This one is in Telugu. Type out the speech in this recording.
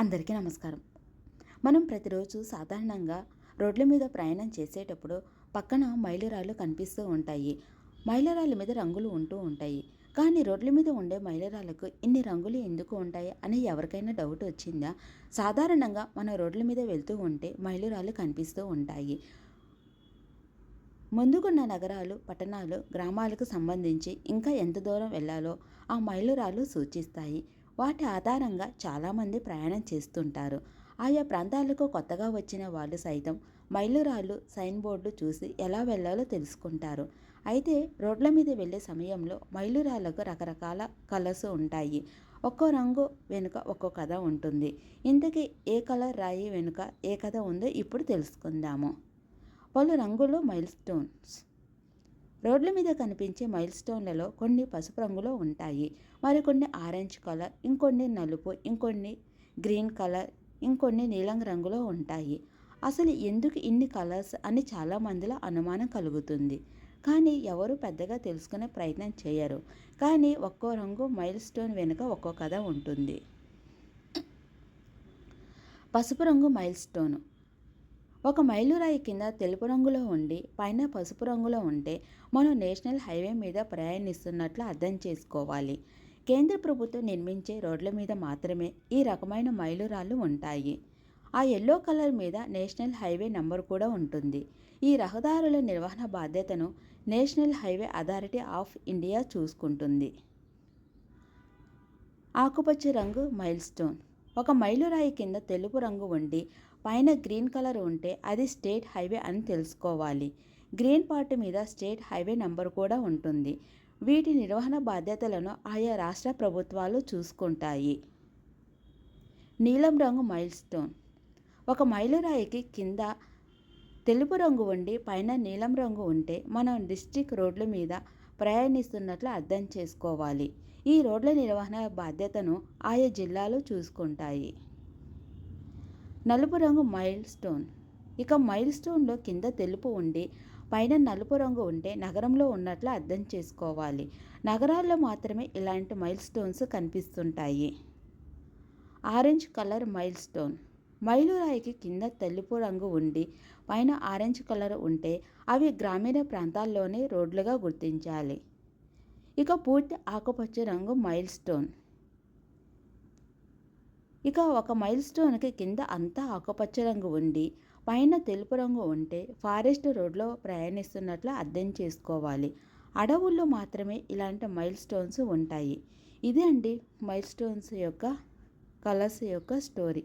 అందరికీ నమస్కారం. మనం ప్రతిరోజు సాధారణంగా రోడ్ల మీద ప్రయాణం చేసేటప్పుడు పక్కన మైలురాళ్ళు కనిపిస్తూ ఉంటాయి. మైలురాళ్ళ మీద రంగులు ఉంటూ ఉంటాయి. కానీ రోడ్ల మీద ఉండే మైలురాళ్ళకు ఇన్ని రంగులు ఎందుకు ఉంటాయి అని ఎవరికైనా డౌట్ వచ్చిందా? సాధారణంగా మన రోడ్ల మీద వెళ్తూ ఉంటే మైలురాళ్ళు కనిపిస్తూ ఉంటాయి. ముందుకున్న నగరాలు పట్టణాలు గ్రామాలకు సంబంధించి ఇంకా ఎంత దూరం వెళ్ళాలో ఆ మైలురాళ్ళు సూచిస్తాయి. వాటి ఆధారంగా చాలామంది ప్రయాణం చేస్తుంటారు. ఆయా ప్రాంతాలకు కొత్తగా వచ్చిన వాళ్ళు సైతం మైలురాళ్ళు సైన్ బోర్డులు చూసి ఎలా వెళ్ళాలో తెలుసుకుంటారు. అయితే రోడ్ల మీద వెళ్ళే సమయంలో మైలురాళ్ళకు రకరకాల కలర్స్ ఉంటాయి. ఒక్కో రంగు వెనుక ఒక్కో కథ ఉంటుంది. ఇంతకీ ఏ కలర్ రాయి వెనుక ఏ కథ ఉందో ఇప్పుడు తెలుసుకుందాము. పలు రంగులు మైల్ స్టోన్స్ రోడ్ల మీద కనిపించే మైల్ స్టోన్లలో కొన్ని పసుపు రంగులో ఉంటాయి. మరికొన్ని ఆరెంజ్ కలర్ ఇంకొన్ని నలుపు ఇంకొన్ని గ్రీన్ కలర్ ఇంకొన్ని నీలం రంగులో ఉంటాయి. అసలు ఎందుకు ఇన్ని కలర్స్ అని చాలా మందిలో అనుమానం కలుగుతుంది. కానీ ఎవరు పెద్దగా తెలుసుకునే ప్రయత్నం చేయరు. కానీ ఒక్కో రంగు మైల్ స్టోన్ వెనుక ఒక్కో కథ ఉంటుంది. పసుపు రంగు మైల్ స్టోన్ ఒక మైలురాయి కింద తెలుపు రంగులో ఉండి పైన పసుపు రంగులో ఉంటే మనం నేషనల్ హైవే మీద ప్రయాణిస్తున్నట్లు అర్థం చేసుకోవాలి. కేంద్ర ప్రభుత్వం నిర్మించే రోడ్ల మీద మాత్రమే ఈ రకమైన మైలురాళ్ళు ఉంటాయి. ఆ ఎల్లో కలర్ మీద నేషనల్ హైవే నంబర్ కూడా ఉంటుంది. ఈ రహదారుల నిర్వహణ బాధ్యతను national highway authority of India చూసుకుంటుంది. ఆకుపచ్చ రంగు మైల్ స్టోన్ ఒక మైలురాయి కింద తెలుపు రంగు ఉండి పైన గ్రీన్ కలర్ ఉంటే అది స్టేట్ హైవే అని తెలుసుకోవాలి. గ్రీన్ పార్ట్ మీద స్టేట్ హైవే నంబర్ కూడా ఉంటుంది. వీటి నిర్వహణ బాధ్యతలను ఆయా రాష్ట్ర ప్రభుత్వాలు చూసుకుంటాయి. నీలం రంగు మైల్ స్టోన్ ఒక మైలురాయికి కింద తెలుపు రంగు ఉండి పైన నీలం రంగు ఉంటే మనం డిస్టిక్ రోడ్ల మీద ప్రయాణిస్తున్నట్లు అర్థం చేసుకోవాలి. ఈ రోడ్ల నిర్వహణ బాధ్యతను ఆయా జిల్లాలు చూసుకుంటాయి. నలుపు రంగు మైల్ స్టోన్. ఇక మైల్ స్టోన్లో కింద తెలుపు ఉండి పైన నలుపు రంగు ఉంటే నగరంలో ఉన్నట్లు అర్థం చేసుకోవాలి. నగరాల్లో మాత్రమే ఇలాంటి మైల్ స్టోన్స్ కనిపిస్తుంటాయి. Orange colour milestone. మైలురాయికి కింద తెలుపు రంగు ఉండి పైన ఆరెంజ్ కలర్ ఉంటే అవి గ్రామీణ ప్రాంతాల్లోనే రోడ్లుగా గుర్తించాలి. ఇక పూర్తి ఆకుపచ్చ రంగు మైల్ స్టోన్ ఇక ఒక మైల్ స్టోన్కి కింద అంతా ఆకుపచ్చ రంగు ఉండి పైన తెలుపు రంగు ఉంటే ఫారెస్ట్ రోడ్లో ప్రయాణిస్తున్నట్లు అర్థం చేసుకోవాలి. అడవుల్లో మాత్రమే ఇలాంటి మైల్ స్టోన్స్ ఉంటాయి. ఇదే అండి మైల్ స్టోన్స్ యొక్క కలర్స్ యొక్క స్టోరీ.